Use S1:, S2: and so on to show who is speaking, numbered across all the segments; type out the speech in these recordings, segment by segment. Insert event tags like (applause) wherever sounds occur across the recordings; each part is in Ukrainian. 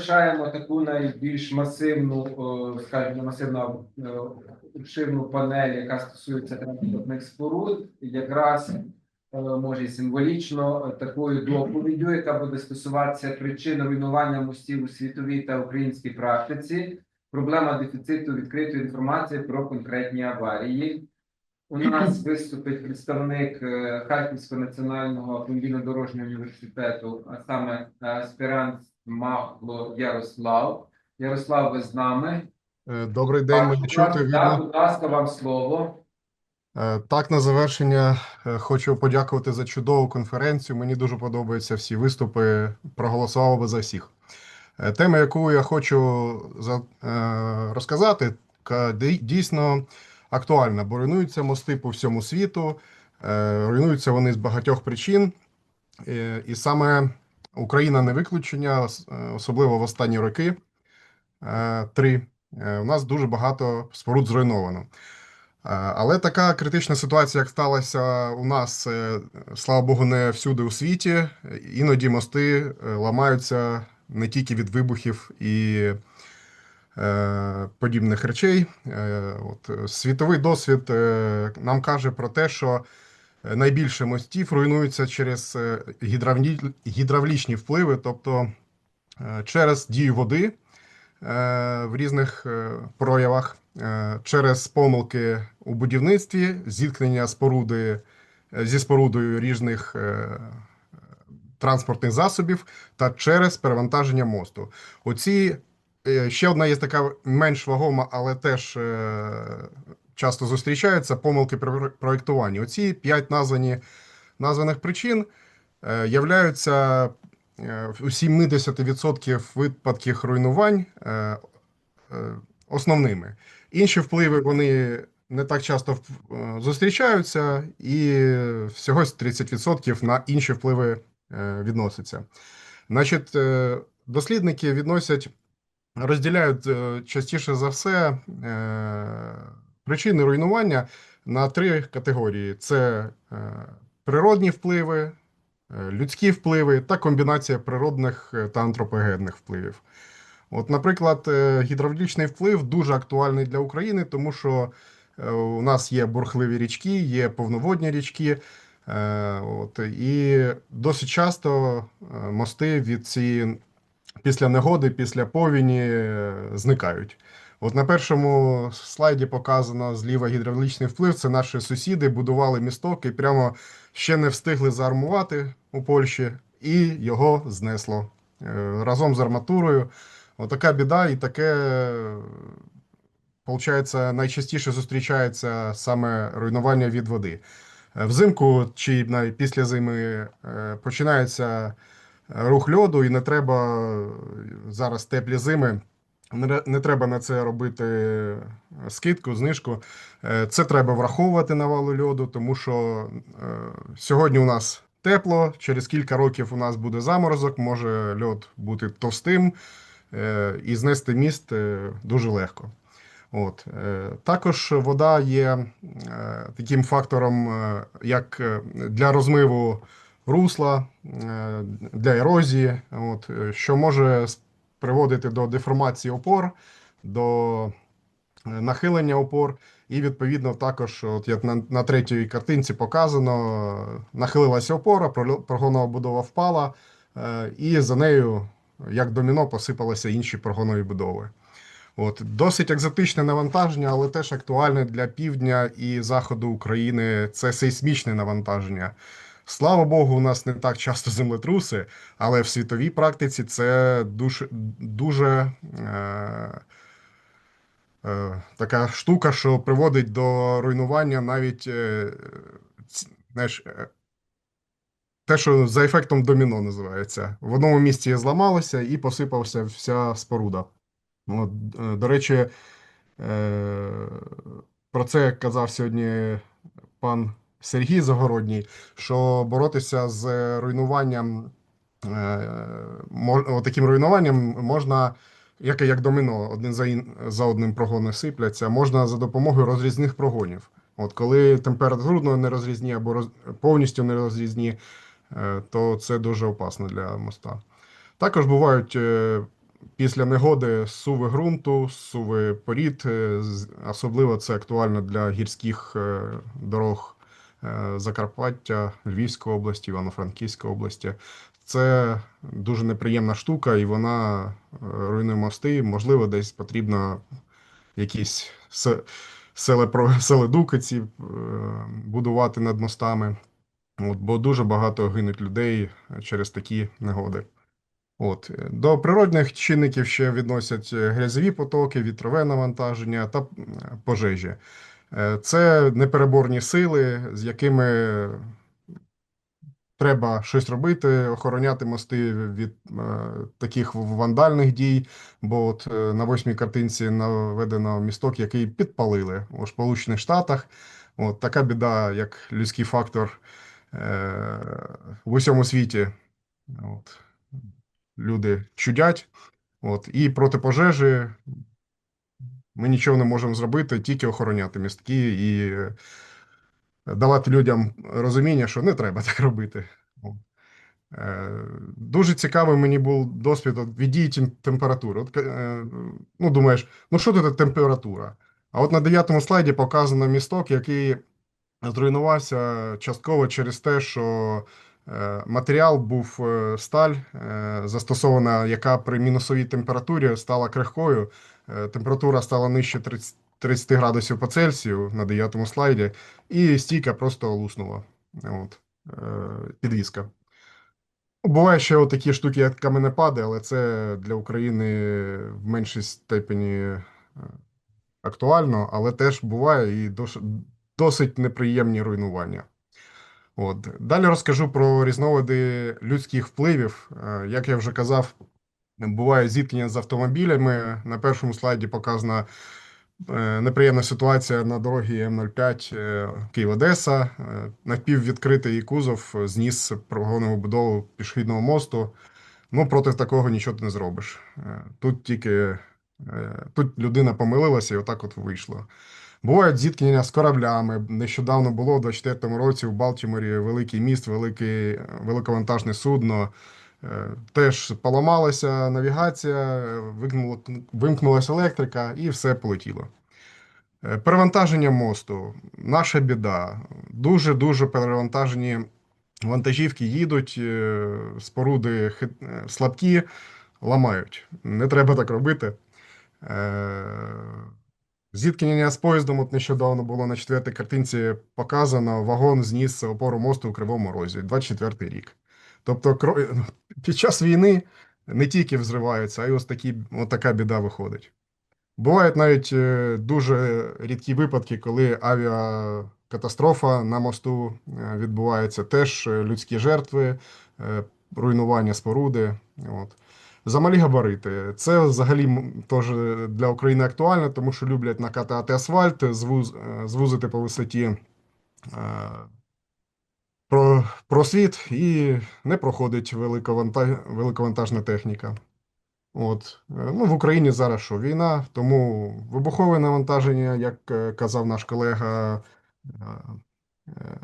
S1: залишаємо таку найбільш масивну, скажімо, масивну е, обширну панель, яка стосується транспортних споруд, якраз е, може символічно е, такою доповіддю, яка буде стосуватися причин руйнування мостів у світовій та українській практиці, проблема дефіциту відкритої інформації про конкретні аварії. У нас виступить представник Харківського національного автомобільно-дорожнього університету, а саме аспірант Магло Ярослав. Ярослав, ви з нами?
S2: Е, Добрий день, мене чути,
S1: так, будь ласка, вам слово.
S2: Е, Так, на завершення е, хочу подякувати за чудову конференцію. Мені дуже подобаються всі виступи. Проголосував би за всіх. Тема, яку я хочу розказати, ка- дійсно актуальна, бо руйнуються мости по всьому світу. Руйнуються вони з багатьох причин. І саме Україна не виключення, е, особливо в останні роки. Е, Три. Е, У нас дуже багато споруд зруйновано. Е, Але така критична ситуація, як сталася у нас, е, слава Богу, не всюди у світі. Іноді мости е, ламаються не тільки від вибухів і е, подібних речей. Е, От, е, світовий досвід е, нам каже про те, що е, найбільше мостів руйнуються через е, гідравлічні впливи, тобто е, через дію води е, в різних е, проявах, е, через помилки у будівництві, зіткнення споруди е, зі спорудою різних е, транспортних засобів та через перевантаження мосту. Оці е, ще одна є така менш вагома, але теж е, часто зустрічається помилки при про- проєктуванні. Оці п'ять названі названих причин е, являються е, у 70% випадків руйнувань е, е, основними. Інші впливи вони не так часто е, зустрічаються, і всього 30% на інші впливи е, відноситься. Значить, е, дослідники відносять, розділяють е, частіше за все е, причини руйнування на три категорії: це е, природні впливи, е, людські впливи та комбінація природних е, та антропогенних впливів. От, наприклад, гідравлічний вплив дуже актуальний для України, тому що у нас є бурхливі річки, є повноводні річки. От, і досить часто мости від цієї після негоди, після повіні зникають. От на першому слайді показано зліва гідравлічний вплив. Це наші сусіди будували місток і прямо ще не встигли заармувати у Польщі, і його знесло е, разом з арматурою. Отака біда, і таке, виходить, найчастіше зустрічається саме руйнування від води. Е, Взимку чи навіть після зими е, починається рух льоду, і не треба зараз теплі зими. Не треба на це робити е, скидку, знижку. Е, Це треба враховувати навалу льоду, тому що е, сьогодні у нас тепло, через кілька років у нас буде заморозок, може льод бути товстим, і знести міст дуже легко. От. Також вода є таким фактором, як для розмиву русла, для ерозії, от, що може приводити до деформації опор, до е, нахилення опор. І відповідно також, от як на, на третій картинці показано, нахилилася опора, прогонова будова впала, е, і за нею, як доміно, посипалися інші прогонові будови. От досить екзотичне навантаження, але теж актуальне для півдня і заходу України. Це сейсмічне навантаження. Слава Богу, у нас не так часто землетруси, але в світовій практиці це дуже, дуже е, е, така штука, що приводить до руйнування навіть е, знаєш, е, те, що за ефектом доміно називається. В одному місці зламалося і посипався вся споруда. От, е, до речі, е, про це казав сьогодні пан Сергій Загородній, що боротися з руйнуванням, е, таким руйнуванням можна, як, як домино, один за, ін- за одним прогони сипляться, можна за допомогою розрізних прогонів. От коли температурно не розрізні або роз, повністю не розрізні, е, то це дуже опасно для моста. Також бувають е, після негоди суви ґрунту, суви порід. Особливо це актуально для гірських дорог Закарпаття, Львівської області, Івано-Франківської області. Це дуже неприємна штука, і вона е, руйнує мости. Можливо, десь потрібно якісь се- селепро- селедуки е, будувати над мостами. От, бо дуже багато гинуть людей через такі негоди. От. е, До природних чинників ще відносять е, грязові потоки, вітрове навантаження та пожежі. Е, Це непереборні сили, з якими треба щось робити, охороняти мости від е, таких вандальних дій. Бо от е, на восьмій картинці наведено місток, який підпалили у Сполучених Штатах. От така біда, як людський фактор в усьому світі. От. Люди чудять. От. І проти пожежі ми нічого не можемо зробити, тільки охороняти містки і е, давати людям розуміння, що не треба (laughs) так робити. Е, Дуже цікавий мені був досвід від дії температури. От, е, ну, думаєш, ну що тут температура? А от на дев'ятому слайді показано місток, який зруйнувався частково через те, що матеріал був е, сталь, е, застосована, яка при мінусовій температурі стала крихкою. Е, Температура стала нижче 30, 30 градусів по Цельсію на дев'ятому слайді, і стійка просто луснула. От, е, підвіска. Буває ще такі штуки, як каменепади, але це для України в меншій степені е, актуально, але теж буває і досить неприємні руйнування. От. Далі розкажу про різновиди людських впливів. Е, Як я вже казав, буває зіткнення з автомобілями. На першому слайді показана е, неприємна ситуація на дорогі М05 е, Київ-Одеса. Напіввідкритий кузов зніс прогонову будову пішохідного мосту. Ну, проти такого нічого ти не зробиш. Тут тільки тут людина помилилася і отак от вийшло. Бувають зіткнення з кораблями. Нещодавно було у 24-му році в Балтіморі великий міст, великий, великовантажне судно. Е, Теж поламалася навігація, вимкнула, вимкнулася електрика і все полетіло. Е, Перевантаження мосту наша біда. Дуже-дуже перевантажені вантажівки їдуть, е, споруди слабкі, ламають. Не треба так робити. Зіткнення з поїздом от нещодавно було на четвертій картинці показано. Вагон зніс опору мосту у Кривому Розі, 24-й рік. Тобто, кро- під час війни не тільки взриваються, а й ось такі, така біда виходить. Бувають навіть е, дуже рідкі випадки, коли авіакатастрофа на мосту е, відбувається, теж е, людські жертви, руйнування споруди. От. Замалі габарити. Це взагалі теж для України актуально, тому що люблять накатати асфальт, звуз, е, звузити по висоті е, про, просвіт і не проходить великованта, великовантажна техніка. От. Е, Ну, в Україні зараз що? Війна, тому вибухове навантаження, як е, казав наш колега е, е,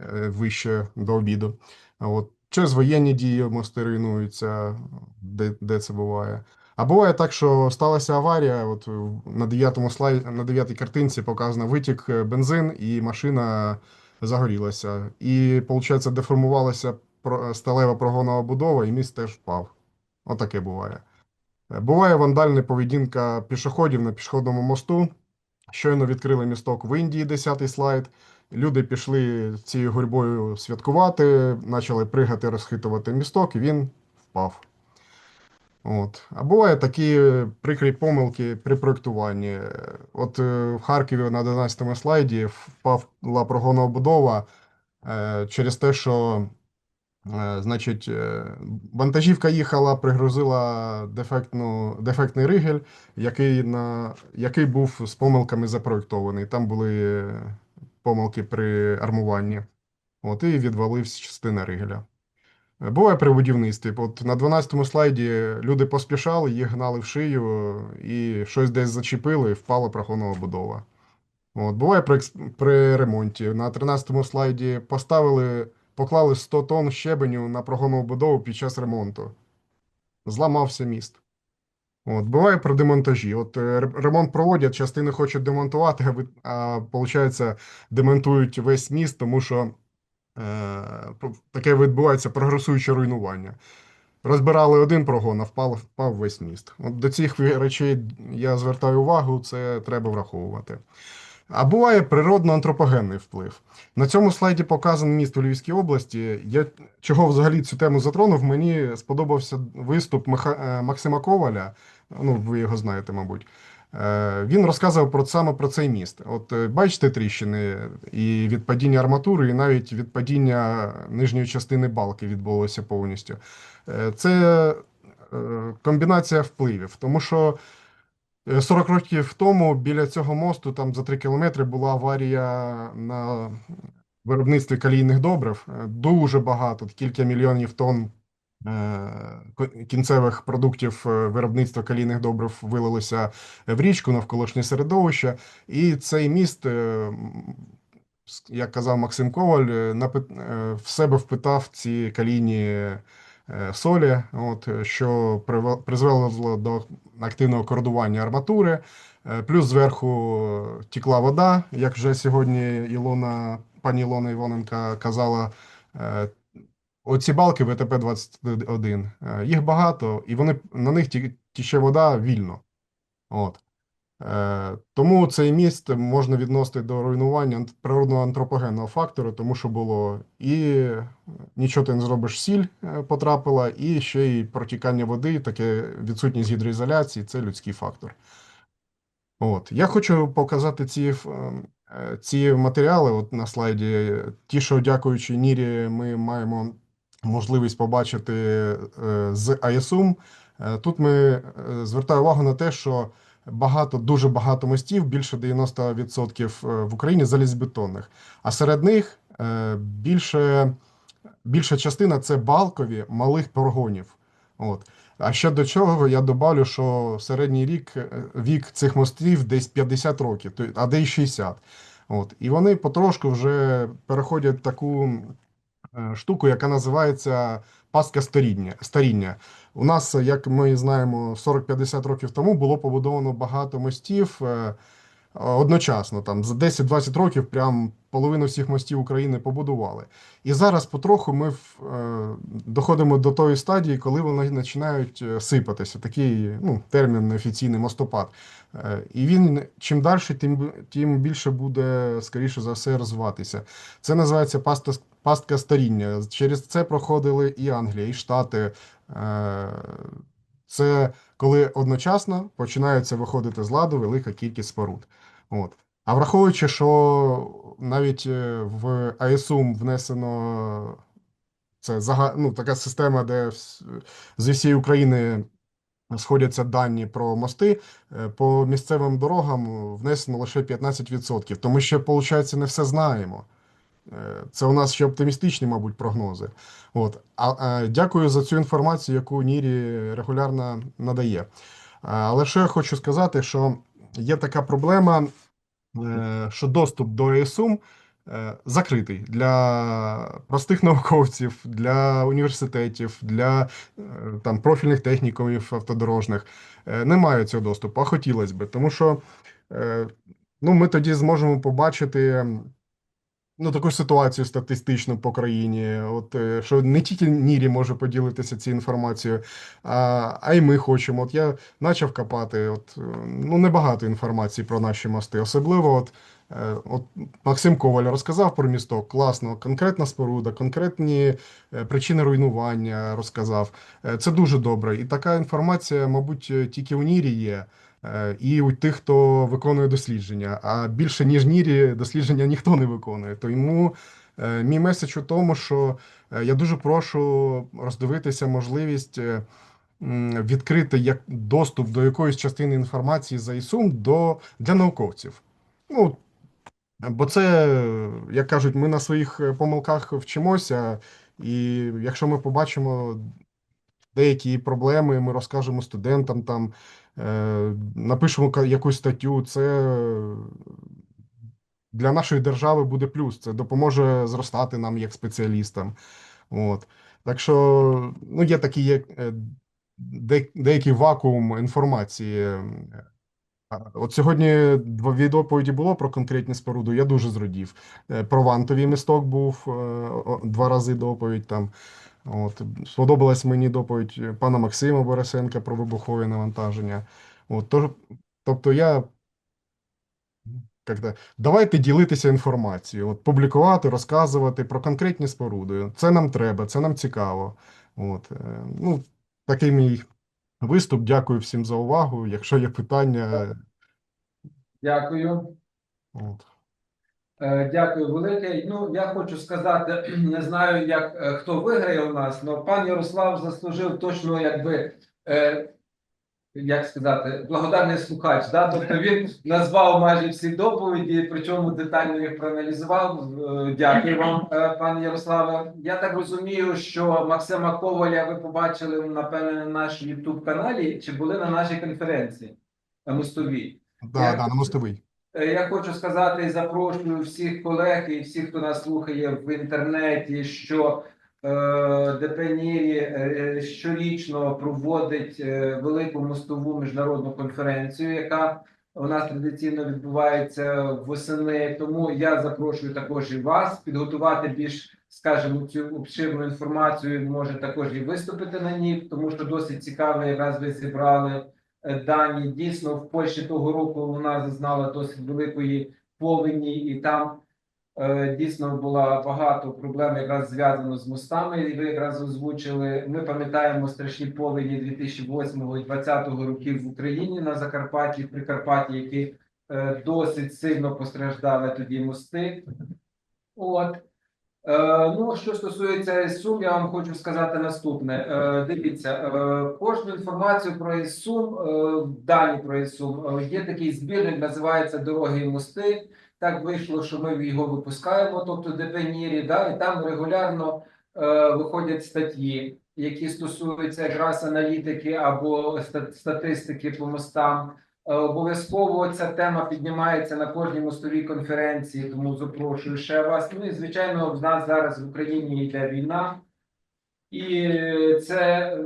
S2: е, вище до обіду. От. Через воєнні дії мости руйнуються, де, де це буває. А буває так, що сталася аварія. От на 9 слайді, на 9 картинці показано витік е, бензин, і машина загорілася. І, виходить, деформувалася про- сталева прогонова будова, і міст теж впав. Отаке буває. Е, Буває вандальна поведінка пішоходів на пішохідному мосту. Щойно відкрили місток в Індії, 10 слайд. Люди пішли цією гурьбою святкувати, почали пригати, розхитувати місток, і він впав. От. А буває такі прикрі помилки при проєктуванні. От е, в Харкові на 11 слайді впала прогонова будова е, через те, що Е, Значить, вантажівка їхала, пригрузила дефектну, дефектний ригель, який, на, який був з помилками запроєктований. Там були помилки при армуванні. От, і відвалився частина ригеля. Буває при будівництві. От на 12 слайді люди поспішали, їх гнали в шию і щось десь зачепили, і впала прогонова будова. От, буває при, при ремонті. На 13 слайді поставили, поклали 100 тонн щебеню на прогонову будову під час ремонту. Зламався міст. От, буває про демонтажі. От е, ремонт проводять, частини хочуть демонтувати, а, а виходить, демонтують весь міст, тому що е, таке відбувається прогресуюче руйнування. Розбирали один прогон, а впав, впав весь міст. От до цих речей я звертаю увагу, це треба враховувати. А буває природно-антропогенний вплив. На цьому слайді показаний міст у Львівській області. Я чого взагалі цю тему затронув, мені сподобався виступ Миха... е, Максима Коваля. Ну, ви його знаєте, мабуть. Е, Він розказував про саме про цей міст. От е, бачите тріщини і від падіння арматури, і навіть від падіння нижньої частини балки відбулося повністю. Це комбінація впливів, тому що 40 років тому біля цього мосту, там за 3 кілометри, була аварія на виробництві калійних добрив. Е, Дуже багато, кілька мільйонів тонн е, кінцевих продуктів е, виробництва калійних добрив вилилося в річку навколишнє середовище. І цей міст, е, як казав Максим Коваль, е, е, в себе впитав ці калійні е, солі, от, е, що призвело до активного кордування арматури. Е, Плюс зверху тікла вода, як вже сьогодні Ілона, пані Ілона Івоненка казала. е, Оці балки ВТП-21, е, їх багато, і вони, на них тіче вода вільно. От. Е, Тому цей міст можна відносити до руйнування природного антропогенного фактору, тому що було і е, нічого ти не зробиш, сіль е, потрапила, і ще й протікання води, таке відсутність гідроізоляції це людський фактор. От. Я хочу показати ці, е, ці матеріали от на слайді. Ті, що дякуючи Нірі, ми маємо можливість побачити з. Е, Тут ми звертаю увагу на те, що багато, дуже багато мостів, більше 90% в Україні залізобетонних. А серед них е, більше, більша частина це балкові малих прогонів. От. А ще до чого я добавлю, що середній рік, е, вік цих мостів десь 50 років, а де й 60. От. І вони потрошку вже переходять таку е, штуку, яка називається пастка старіння. У нас, як ми знаємо, 40-50 років тому було побудовано багато мостів е, одночасно. Там за 10-20 років прям половину всіх мостів України побудували. І зараз потроху ми е, доходимо до тої стадії, коли вони починають е, сипатися. Такий ну, термін неофіційний мостопад. І він чим далі, тим, тим більше буде, скоріше за все, розвиватися. Це називається паста, пастка старіння. Через це проходили і Англія, і Штати. Е, Це коли одночасно починаються виходити з ладу велика кількість споруд. От. А враховуючи, що навіть е, в ISUM внесено це ну, така система, де зі всієї України сходяться дані про мости, е, по місцевим дорогам внесено лише 15%. Тому що, виходить, не все знаємо. Е, Це у нас ще оптимістичні, мабуть, прогнози. От. А, а, дякую за цю інформацію, яку Нірі регулярно надає. А, Але ще я хочу сказати, що є така проблема, е, що доступ до ЕСУМ е, закритий для простих науковців, для університетів, для е, там, профільних технікумів автодорожних. Е, Немає цього доступу, а хотілося б, тому що е, ну, ми тоді зможемо побачити. Ну, таку ситуацію статистичну по країні, от е, що не тільки Нірі може поділитися цією інформацією, а, а й ми хочемо. От я почав копати, от, е, ну, небагато інформації про наші мости. Особливо, от, от Максим Коваль розказав про місток, класно, конкретна споруда, конкретні е, причини руйнування розказав. Е, Це дуже добре. І така інформація, мабуть, е, тільки у Нірі є. Е, І у тих, хто виконує дослідження, а більше ніж Нірі, дослідження ніхто не виконує. Тому е, мій меседж у тому, що е, я дуже прошу роздивитися можливість е, відкрити як доступ до якоїсь частини інформації за ІСУМ до, для науковців. Ну, бо це, як кажуть, ми на своїх е, помилках вчимося, і якщо ми побачимо деякі проблеми, ми розкажемо студентам там, е, напишемо якусь статтю, це для нашої держави буде плюс. Це допоможе зростати нам як спеціалістам. От. Так що, ну, є такі є, е, деякий вакуум інформації. От сьогодні два відеоповіді було про конкретні споруди. Я дуже зрадів. Е, Про вантовий місток був е, два рази доповідь там. От сподобалась мені доповідь пана Максима Борисенка про вибухові навантаження. От тож, тобто я як-то, давайте ділитися інформацією, от публікувати, розказувати про конкретні споруди. Це нам треба, це нам цікаво. От, е, ну, такий мій виступ. Дякую всім за увагу. Якщо є питання,
S1: Дякую.
S2: от.
S1: Е, Дякую велике. Ну, я хочу сказати, (clears throat) не знаю, як е, хто виграє у нас, але пан Ярослав заслужив точно, якби, е, як сказати, благодарний слухач. Да? Тобто він назвав майже всі доповіді, причому детально їх проаналізував. Е, Дякую вам, е, пане Ярославе. Я так розумію, що Максима Коваля ви побачили, напевне, на нашому youtube каналі чи були на нашій конференції на мостовій.
S2: Да,
S1: Я-
S2: да, на мостовий.
S1: Е, Я хочу сказати і запрошую всіх колег і всіх, хто нас слухає в інтернеті, що ДПНІРі е, щорічно проводить е, велику мостову міжнародну конференцію, яка у нас традиційно відбувається восени. Тому я запрошую також і вас підготувати більш, скажімо, цю обширну інформацію. Може також і виступити на ній, тому що досить цікаво, якраз ви зібрали е, дані. Дійсно, в Польщі того року вона зазнала досить великої повені, і там е, дійсно була багато проблем, якраз зв'язано з мостами. І ви якраз озвучили. Ми пам'ятаємо страшні повені 2008 і 2020 років в Україні на Закарпатті, в Прикарпатті, які е, досить сильно постраждали тоді мости. От. Е, ну, що стосується сум, я вам хочу сказати наступне. Е, дивіться, е, кожну інформацію про ІСУМ, е, дані про ІСУМ, е, є такий збірник, називається Дороги і мости. Так вийшло, що ми його випускаємо, тобто ДПНІРі, да, і там регулярно е, виходять статті, які стосуються якраз аналітики або статистики по мостам. Е, Обов'язково ця тема піднімається на кожній мостовій конференції, тому запрошую ще вас. Ну і звичайно, в нас зараз в Україні йде війна, і це е,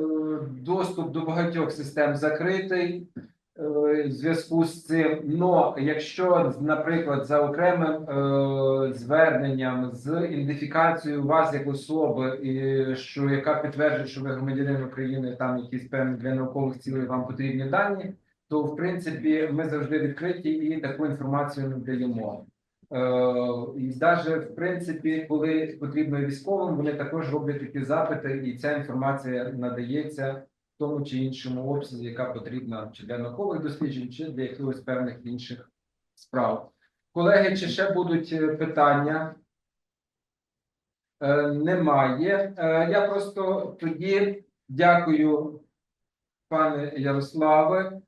S1: доступ до багатьох систем закритий е, в зв'язку з цим. Но якщо, наприклад, за окремим е, зверненням з ідентифікацією вас як особи, і що яка підтверджує, що ви громадянин України, там якісь певні для наукових цілей вам потрібні дані то в принципі ми завжди відкриті і таку інформацію надаємо. Е, і навіть в принципі, коли потрібно військовим, вони також роблять такі запити, і ця інформація надається тому чи іншому обсязі, яка потрібна чи для наукових досліджень, чи для якихось певних інших справ. Колеги, чи ще будуть е, питання? Е, немає. Е, я просто тоді дякую, пане Ярославе.